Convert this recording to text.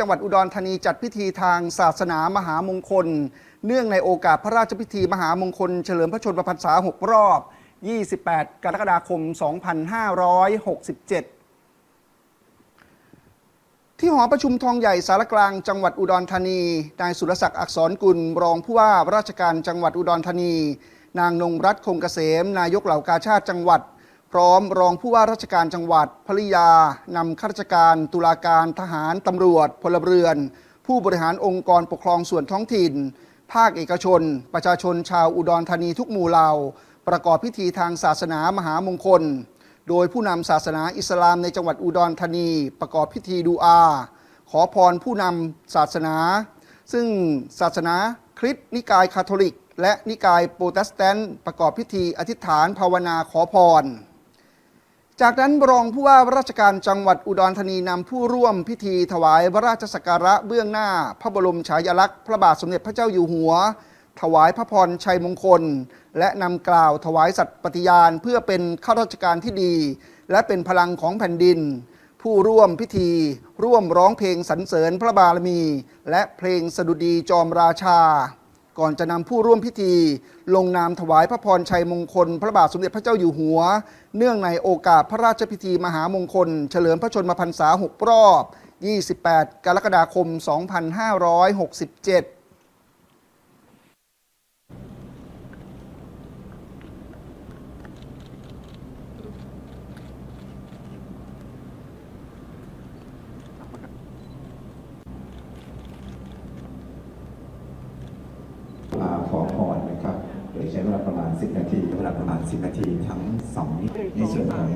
จังหวัดอุดรธานีจัดพิธีทางศาสนามหามงคล เนื่องในโอกาสพระราชพิธีมหามงคล เฉลิมพระชนมพรรษา 6 รอบ 28 กรกฎาคม 2567ที่หอประชุมทองใหญ่สารกลางจังหวัดอุดรธานี นายสุรศักดิ์อักษรกุล รองผู้ว่าราชการจังหวัดอุดรธานี นางนงรัตน์คงเกษม นายกเหล่ากาชาติจังหวัด พร้อมรองผู้ว่าราชการจังหวัดภริยานำข้าราชการ ตุลาการทหารตำรวจ พลเรือน ผู้บริหารองค์กรปกครองส่วนท้องถิ่น ภาคเอกชน ประชาชนชาวอุดรธานีทุกหมู่เหล่า ประกอบพิธีทางศาสนามหามงคล โดยผู้นำศาสนาอิสลามในจังหวัดอุดรธานี ประกอบพิธีดูอา ขอพรผู้นำศาสนา ซึ่งศาสนาคริสต์นิกายคาทอลิก และนิกายโปรเตสแตนต์ประกอบพิธีอธิษฐานภาวนาขอพร จากนั้นรองผู้ว่าราชการจังหวัดอุดรธานีนำผู้ร่วมพิธีถวายพระราชสักการะเบื้องหน้า พระบรมฉายาลักษณ์พระบาทสมเด็จพระเจ้าอยู่หัว ถวายพระพรชัยมงคล และนำกล่าวถวายสัตย์ปฏิญาณ เพื่อเป็นข้าราชการที่ดี และเป็นพลังของแผ่นดิน ผู้ร่วมพิธี ร่วมร้องเพลงสรรเสริญพระบารมี และเพลงสดุดีจอมราชา ก่อนจะนำผู้ร่วมพิธี ลงนามถวายพระพรชัยมงคล พระบาทสมเด็จพระเจ้าอยู่หัว เนื่องในโอกาสพระราชพิธีมหามงคล เฉลิมพระชนมพรรษา 6 รอบ 28 กรกฎาคม 2567 ขอพรนะครับโดยใช้เวลาประมาณ 10 นาทีเวลาประมาณ 10 นาทีทั้งสองในส่วนของ